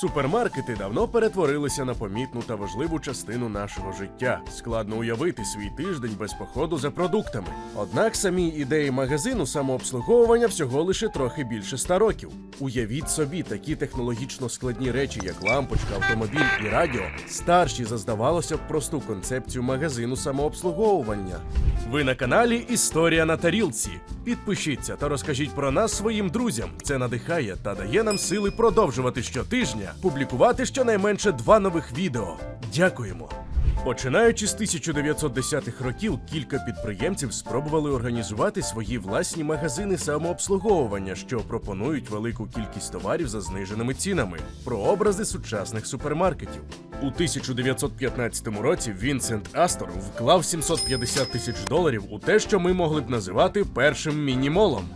Супермаркети давно перетворилися на помітну та важливу частину нашого життя. Складно уявити свій тиждень без походу за продуктами. Однак самі ідеї магазину самообслуговування всього лише трохи більше ста років. Уявіть собі такі технологічно складні речі, як лампочка, автомобіль і радіо, старші за здавалося б просту концепцію магазину самообслуговування. Ви на каналі Історія на тарілці. Підпишіться та розкажіть про нас своїм друзям. Це надихає та дає нам сили продовжувати щотижня публікувати щонайменше два нових відео. Дякуємо. Починаючи з 1910-х років, кілька підприємців спробували організувати свої власні магазини самообслуговування, що пропонують велику кількість товарів за зниженими цінами. Прообрази сучасних супермаркетів. У 1915 році Вінсент Астор вклав 750 тисяч доларів у те, що ми могли б називати першим мінімолом.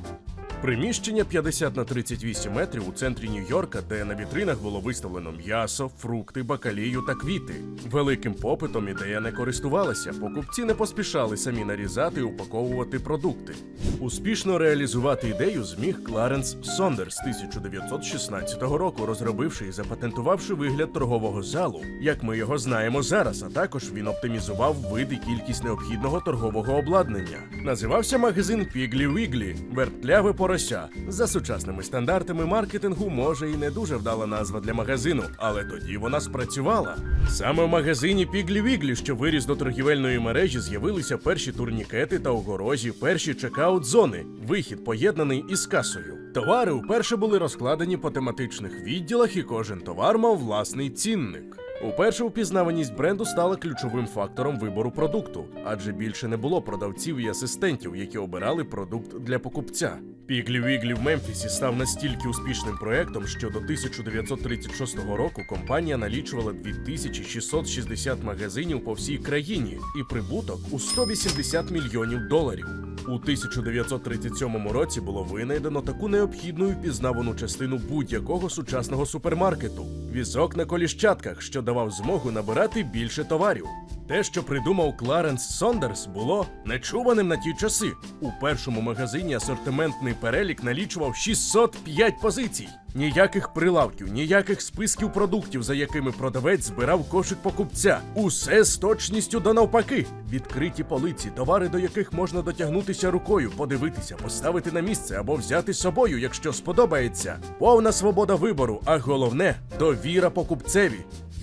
Приміщення 50 на 38 метрів у центрі Нью-Йорка, де на вітринах було виставлено м'ясо, фрукти, бакалію та квіти. Великим попитом ідея не користувалася, покупці не поспішали самі нарізати і упаковувати продукти. Успішно реалізувати ідею зміг Кларенс Сондерс 1916 року, розробивши і запатентувавши вигляд торгового залу, як ми його знаємо зараз. А також він оптимізував вид і кількість необхідного торгового обладнання. Називався магазин Піглі Віглі вертляве порося. За сучасними стандартами маркетингу може і не дуже вдала назва для магазину, але тоді вона спрацювала. Саме в магазині Піглі Віглі, що виріс до торгівельної мережі, з'явилися перші турнікети та огорожі, перші чекаут-зони, вихід поєднаний із касою. Товари вперше були розкладені по тематичних відділах, і кожен товар мав власний цінник. Уперше впізнаваність бренду стала ключовим фактором вибору продукту, адже більше не було продавців і асистентів, які обирали продукт для покупця. Піглі Віглі в Мемфісі став настільки успішним проектом, що до 1936 року компанія налічувала 2660 магазинів по всій країні і прибуток у 180 мільйонів доларів. У 1937 році було винайдено таку необхідну і впізнавану частину будь-якого сучасного супермаркету візок на коліщатках, що давав змогу набирати більше товарів. Те, що придумав Кларенс Сондерс, було нечуваним на ті часи. У першому магазині асортиментний перелік налічував 605 позицій. Ніяких прилавків, ніяких списків продуктів, за якими продавець збирав кошик покупця. Усе з точністю до навпаки. Відкриті полиці, товари, до яких можна дотягнутися рукою, подивитися, поставити на місце або взяти з собою, якщо сподобається. Повна свобода вибору, а головне довіра покупцеві.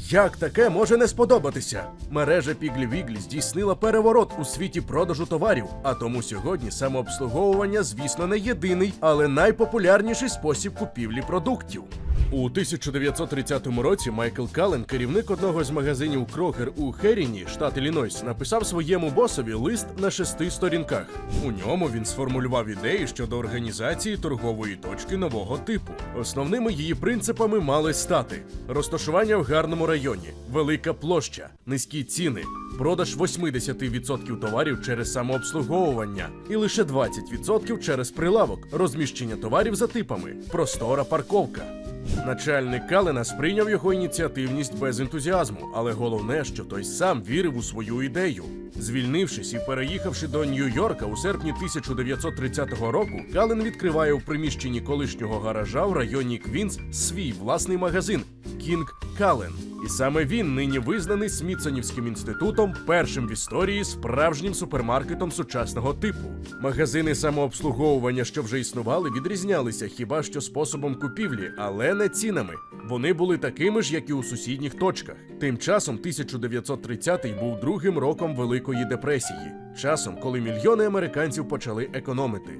Як таке може не сподобатися? Мережа Віглі здійснила переворот у світі продажу товарів, а тому сьогодні самообслуговування, звісно, не єдиний, але найпопулярніший спосіб купівлі продуктів. У 1930 році Майкл Кален, керівник одного з магазинів Крокер у Херіні, штат Іллінойс, написав своєму босові лист на шести сторінках. У ньому він сформулював ідеї щодо організації торгової точки нового типу. Основними її принципами мали стати розташування в гарному районі, велика площа, низькі ціни, продаж 80% товарів через самообслуговування і лише 20% через прилавок, розміщення товарів за типами, простора парковка. Начальник Калена сприйняв його ініціативність без ентузіазму, але головне, що той сам вірив у свою ідею. Звільнившись і переїхавши до Нью-Йорка у серпні 1930 року, Кален відкриває у приміщенні колишнього гаража в районі Квінс свій власний магазин Кінг Кален. І саме він нині визнаний Смітсонівським інститутом першим в історії справжнім супермаркетом сучасного типу. Магазини самообслуговування, що вже існували, відрізнялися хіба що способом купівлі, але не цінами. Вони були такими ж, як і у сусідніх точках. Тим часом 1930-й був другим роком Великої депресії, часом, коли мільйони американців почали економити.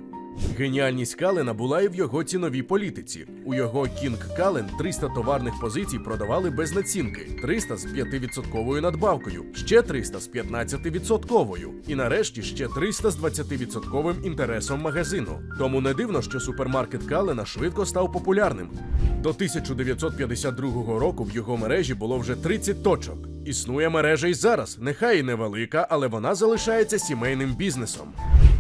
Геніальність Калена була і в його ціновій політиці. У його Кінг Кален 300 товарних позицій продавали без націнки, 300 з 5% надбавкою, ще 300 з 15%, і нарешті ще 300 з 20% інтересом магазину. Тому не дивно, що супермаркет Калена швидко став популярним. До 1952 року в його мережі було вже 30 точок. Існує мережа й зараз, нехай і невелика, але вона залишається сімейним бізнесом.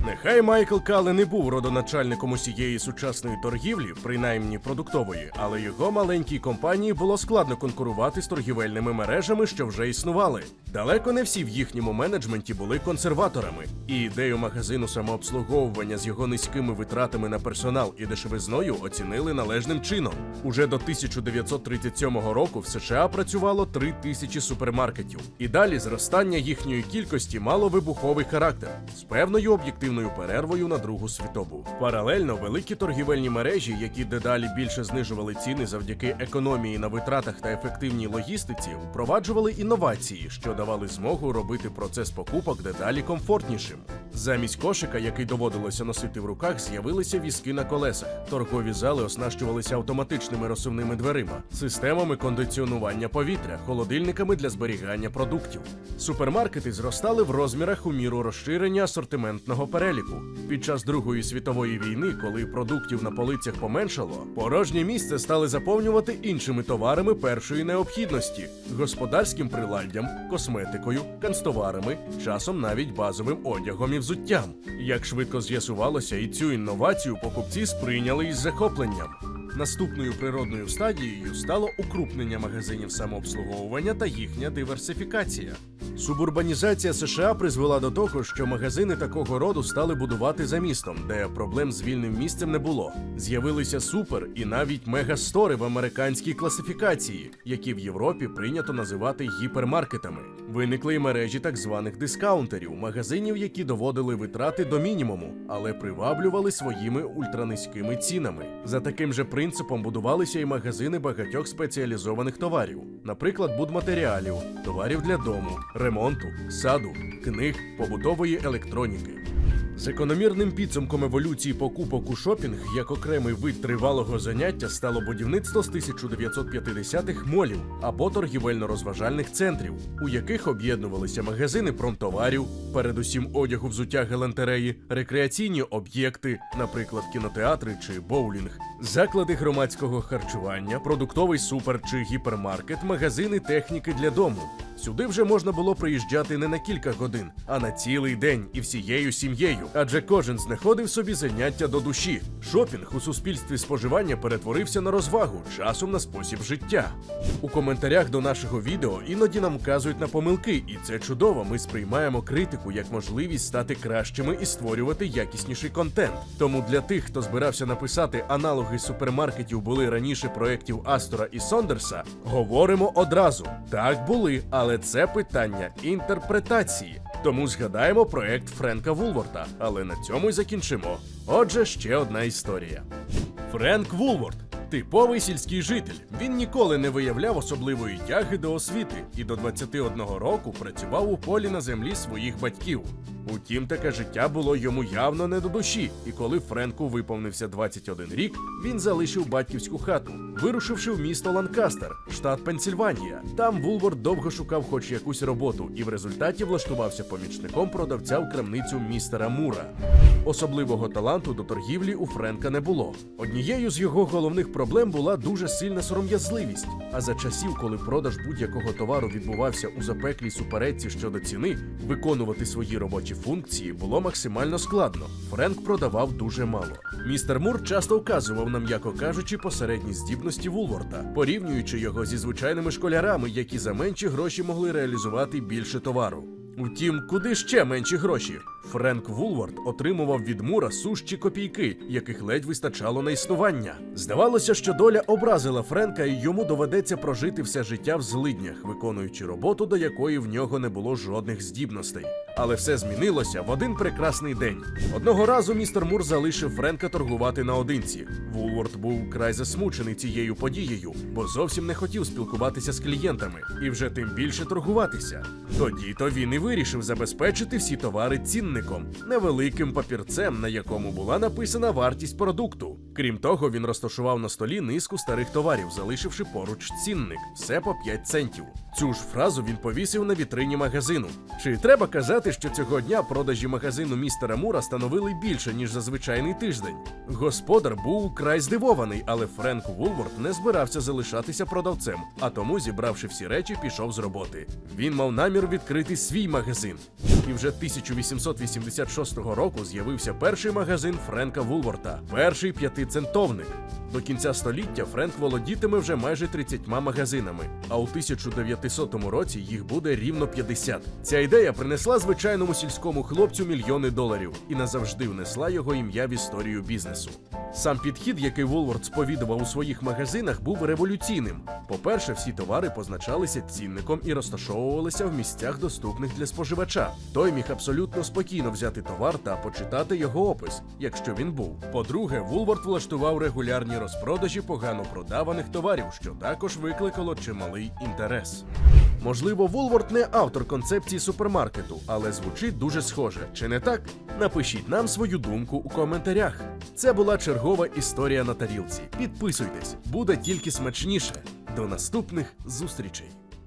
Нехай Майкл Кале не був родоначальником усієї сучасної торгівлі, принаймні продуктової, але його маленькій компанії було складно конкурувати з торгівельними мережами, що вже існували. Далеко не всі в їхньому менеджменті були консерваторами, і ідею магазину самообслуговування з його низькими витратами на персонал і дешевизною оцінили належним чином. Уже до 1937 року в США працювало 3 тисячі супермаркетів, і далі зростання їхньої кількості мало вибуховий характер з певною об'єктивною перервою на Другу світову. Паралельно великі торгівельні мережі, які дедалі більше знижували ціни завдяки економії на витратах та ефективній логістиці, впроваджували інновації, що давали змогу робити процес покупок дедалі комфортнішим. Замість кошика, який доводилося носити в руках, з'явилися візки на колесах. Торгові зали оснащувалися автоматичними розсувними дверима, системами кондиціонування повітря, холодильниками для зберігання продуктів. Супермаркети зростали в розмірах у міру розширення асортиментного переліку. Під час Другої світової війни, коли продуктів на полицях поменшало, порожнє місце стали заповнювати іншими товарами першої необхідності: господарським приладдям, косметикою, канцтоварами, часом навіть базовим одягом і взуттям. Як швидко з'ясувалося, і цю інновацію покупці сприйняли із захопленням. Наступною природною стадією стало укрупнення магазинів самообслуговування та їхня диверсифікація. Субурбанізація США призвела до того, що магазини такого роду стали будувати за містом, де проблем з вільним місцем не було. З'явилися супер і навіть мегастори в американській класифікації, які в Європі прийнято називати гіпермаркетами. Виникли й мережі так званих дискаунтерів, магазинів, які доводили витрати до мінімуму, але приваблювали своїми ультранизькими цінами. За таким же принципом будувалися і магазини багатьох спеціалізованих товарів, наприклад, будматеріалів, товарів для дому, ремонту, саду, книг, побутової електроніки. Закономірним підсумком еволюції покупок у шопінг як окремий вид тривалого заняття стало будівництво з 1950-х молів або торгівельно-розважальних центрів, у яких об'єднувалися магазини промтоварів, передусім одягу взуття галантереї, рекреаційні об'єкти, наприклад, кінотеатри чи боулінг, заклади громадського харчування, продуктовий супер чи гіпермаркет, магазини техніки для дому. Сюди вже можна було приїжджати не на кілька годин, а на цілий день і всією сім'єю, адже кожен знаходив собі заняття до душі. Шопінг у суспільстві споживання перетворився на розвагу, часом на спосіб життя. У коментарях до нашого відео іноді нам вказують на помилки, і це чудово. Ми сприймаємо критику як можливість стати кращими і створювати якісніший контент. Тому для тих, хто збирався написати аналоги супермаркетів були раніше проєктів Астора і Сондерса, говоримо одразу: так були, але це питання інтерпретації. Тому згадаємо проект Френка Вулворта, але на цьому й закінчимо. Отже, ще одна історія. Френк Вулворт типовий сільський житель. Він ніколи не виявляв особливої тяги до освіти і до 21 року працював у полі на землі своїх батьків. Утім, таке життя було йому явно не до душі, і коли Френку виповнився 21 рік, він залишив батьківську хату, вирушивши в місто Ланкастер, штат Пенсільванія. Там Вулворд довго шукав хоч якусь роботу, і в результаті влаштувався помічником продавця в крамницю містера Мура. Особливого таланту до торгівлі у Френка не було. Однією з його головних проблем була дуже сильна сором'язливість. А за часів, коли продаж будь-якого товару відбувався у запеклій суперечці щодо ціни, виконувати свої робочі функції було максимально складно. Френк продавав дуже мало. Містер Мур часто вказував нам, м'яко кажучи, посередні здібності Вулворта, порівнюючи його зі звичайними школярами, які за менші гроші могли реалізувати більше товару. Утім, куди ще менші гроші? Френк Вулвард отримував від Мура сущі копійки, яких ледь вистачало на існування. Здавалося, що доля образила Френка, і йому доведеться прожити все життя в злиднях, виконуючи роботу, до якої в нього не було жодних здібностей. Але все змінилося в один прекрасний день. Одного разу містер Мур залишив Френка торгувати наодинці. Вулворд був край засмучений цією подією, бо зовсім не хотів спілкуватися з клієнтами і вже тим більше торгуватися. Тоді то він і вирішив забезпечити всі товари цінником, невеликим папірцем, на якому була написана вартість продукту. Крім того, він розташував на столі низку старих товарів, залишивши поруч цінник, все по 5 центів. Цю ж фразу він повісив на вітрині магазину. Чи треба казати, що цього дня продажі магазину містера Мура становили більше ніж за звичайний тиждень? Господар був край здивований, але Френк Вулворд не збирався залишатися продавцем, а тому, зібравши всі речі, пішов з роботи. Він мав намір відкрити свій магазин. І вже 1886 року з'явився перший магазин Френка Вулворта, перший п'ятицентовник. До кінця століття Френк володітиме вже майже 30 магазинами, а у 1900 році їх буде рівно 50. Ця ідея принесла звичайному сільському хлопцю мільйони доларів і назавжди внесла його ім'я в історію бізнесу. Сам підхід, який Вулворд сповідував у своїх магазинах, був революційним. По-перше, всі товари позначалися цінником і розташовувалися в місцях, доступних для споживача. Той міг абсолютно спокійно взяти товар та почитати його опис, якщо він був. По-друге, Вулворд влаштував регулярні розпродажі погано продаваних товарів, що також викликало чималий інтерес. Можливо, Вулворд не автор концепції супермаркету, але звучить дуже схоже. Чи не так? Напишіть нам свою думку у коментарях. Це була чергова історія на тарілці. Підписуйтесь, буде тільки смачніше. До наступних зустрічей!